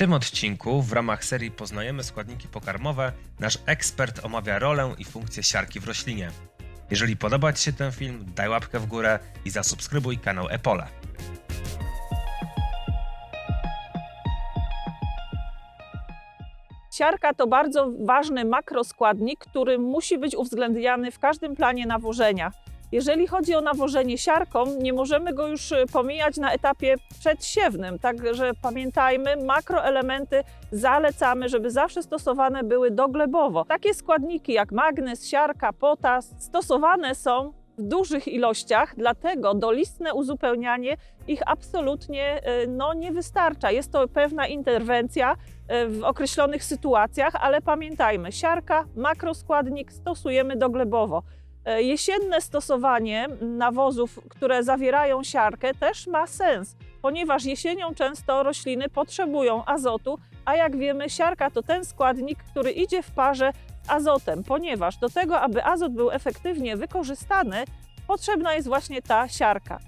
tym odcinku w ramach serii Poznajemy składniki pokarmowe nasz ekspert omawia rolę i funkcję siarki w roślinie. Jeżeli podoba Ci się ten film, daj łapkę w górę i zasubskrybuj kanał Epole. Siarka to bardzo ważny makroskładnik, który musi być uwzględniany w każdym planie nawożenia. Jeżeli chodzi o nawożenie siarką, nie możemy go już y, pomijać na etapie przedsiewnym, także pamiętajmy, makroelementy zalecamy, żeby zawsze stosowane były doglebowo. Takie składniki jak magnez, siarka, potas stosowane są w dużych ilościach, dlatego dolistne uzupełnianie ich absolutnie y, no, nie wystarcza. Jest to pewna interwencja, y, w określonych sytuacjach, ale pamiętajmy, siarka, makroskładnik stosujemy doglebowo. E, Jesienne stosowanie nawozów, które zawierają siarkę, też ma sens, ponieważ jesienią często rośliny potrzebują azotu, a jak wiemy, siarka to ten składnik, który idzie w parze z azotem, ponieważ do tego, aby azot był efektywnie wykorzystany, potrzebna jest właśnie ta siarka.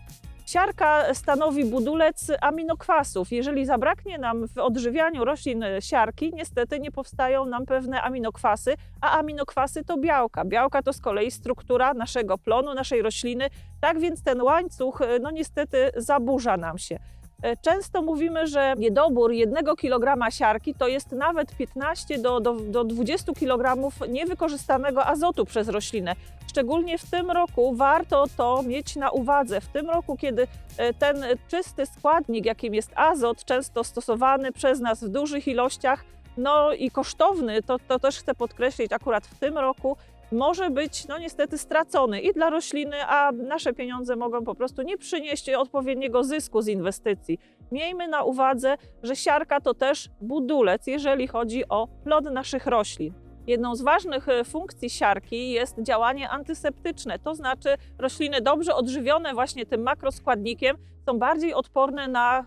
Siarka stanowi budulec aminokwasów. Jeżeli zabraknie nam w odżywianiu roślin siarki, niestety nie powstają nam pewne aminokwasy, a aminokwasy to białka. Białka to z kolei struktura naszego plonu, naszej rośliny. Tak więc ten łańcuch, no niestety, zaburza nam się. E, Często mówimy, że niedobór 1 kg siarki to jest nawet 15 do, do, do 20 kg niewykorzystanego azotu przez roślinę. Szczególnie w tym roku warto to mieć na uwadze. W tym roku, kiedy e, ten czysty składnik, jakim jest azot, często stosowany przez nas w dużych ilościach, no i kosztowny, to, to też chcę podkreślić, akurat w tym roku może być no niestety stracony i dla rośliny, a nasze pieniądze mogą po prostu nie przynieść odpowiedniego zysku z inwestycji. Miejmy na uwadze, że siarka to też budulec, jeżeli chodzi o plod naszych roślin. Jedną z ważnych e, funkcji siarki jest działanie antyseptyczne, to znaczy rośliny dobrze odżywione właśnie tym makroskładnikiem są bardziej odporne na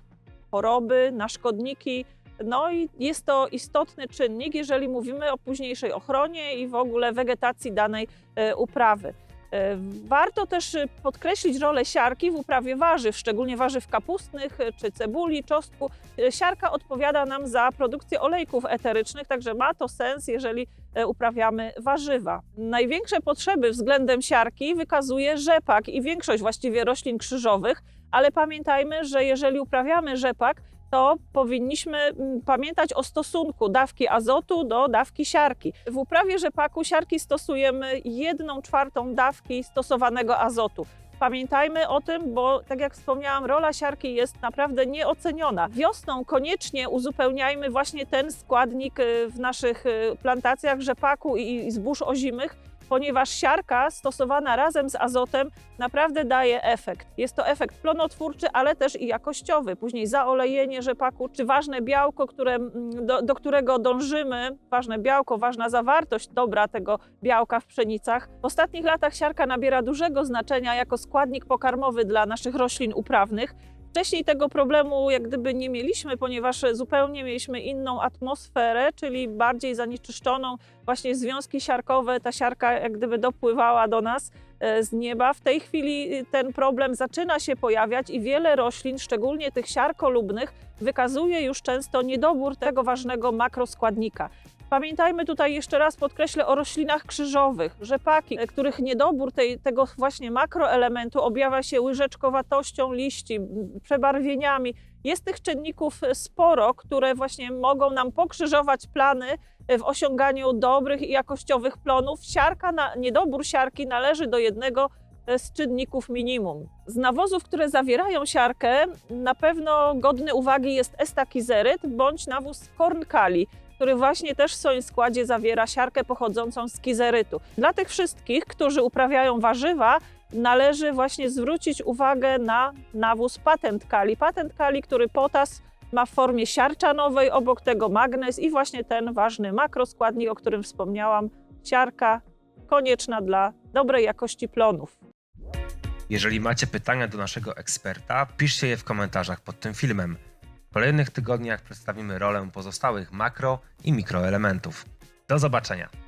choroby, na szkodniki, no i jest to istotny czynnik, jeżeli mówimy o późniejszej ochronie i w ogóle wegetacji danej e, uprawy. E, Warto też e, podkreślić rolę siarki w uprawie warzyw, szczególnie warzyw kapustnych czy cebuli, czosnku. Siarka odpowiada nam za produkcję olejków eterycznych, także ma to sens, jeżeli uprawiamy warzywa. Największe potrzeby względem siarki wykazuje rzepak i większość właściwie roślin krzyżowych, ale pamiętajmy, że jeżeli uprawiamy rzepak, to powinniśmy mm, pamiętać o stosunku dawki azotu do dawki siarki. W uprawie rzepaku siarki stosujemy 1 czwartą dawki stosowanego azotu. Pamiętajmy o tym, bo tak jak wspomniałam, rola siarki jest naprawdę nieoceniona. Wiosną koniecznie uzupełniajmy właśnie ten składnik y, w naszych y, plantacjach rzepaku i zbóż ozimych, ponieważ siarka stosowana razem z azotem naprawdę daje efekt. Jest to efekt plonotwórczy, ale też i jakościowy. Później zaolejenie rzepaku, czy ważne białko, które, mm, do, do którego dążymy, ważne białko, ważna zawartość dobra tego białka w pszenicach. W ostatnich latach siarka nabiera dużego znaczenia jako składnik pokarmowy dla naszych roślin uprawnych. Wcześniej tego problemu jak gdyby nie mieliśmy, ponieważ zupełnie mieliśmy inną atmosferę, czyli bardziej zanieczyszczoną, właśnie związki siarkowe, ta siarka jak gdyby dopływała do nas e, z nieba. W tej chwili y, ten problem zaczyna się pojawiać i wiele roślin, szczególnie tych siarkolubnych, wykazuje już często niedobór tego ważnego makroskładnika. Pamiętajmy tutaj jeszcze raz, podkreślę o roślinach krzyżowych, rzepaki, których niedobór tej, tego właśnie makroelementu objawia się łyżeczkowatością liści, przebarwieniami. Jest tych czynników sporo, które właśnie mogą nam pokrzyżować plany w osiąganiu dobrych i jakościowych plonów. Siarka, na, niedobór siarki należy do jednego z czynników minimum. Z nawozów, które zawierają siarkę, na pewno godny uwagi jest estakizeryt bądź nawóz kornkali który właśnie też w swoim składzie zawiera siarkę pochodzącą z kizerytu. Dla tych wszystkich, którzy uprawiają warzywa, należy właśnie zwrócić uwagę na nawóz patent kali. Patent kali, który potas ma w formie siarczanowej, obok tego magnez i właśnie ten ważny makroskładnik, o którym wspomniałam, siarka konieczna dla dobrej jakości plonów. Jeżeli macie pytania do naszego eksperta, piszcie je w komentarzach pod tym filmem. Kolejnych tygodniach przedstawimy rolę pozostałych makro i mikroelementów. Do zobaczenia!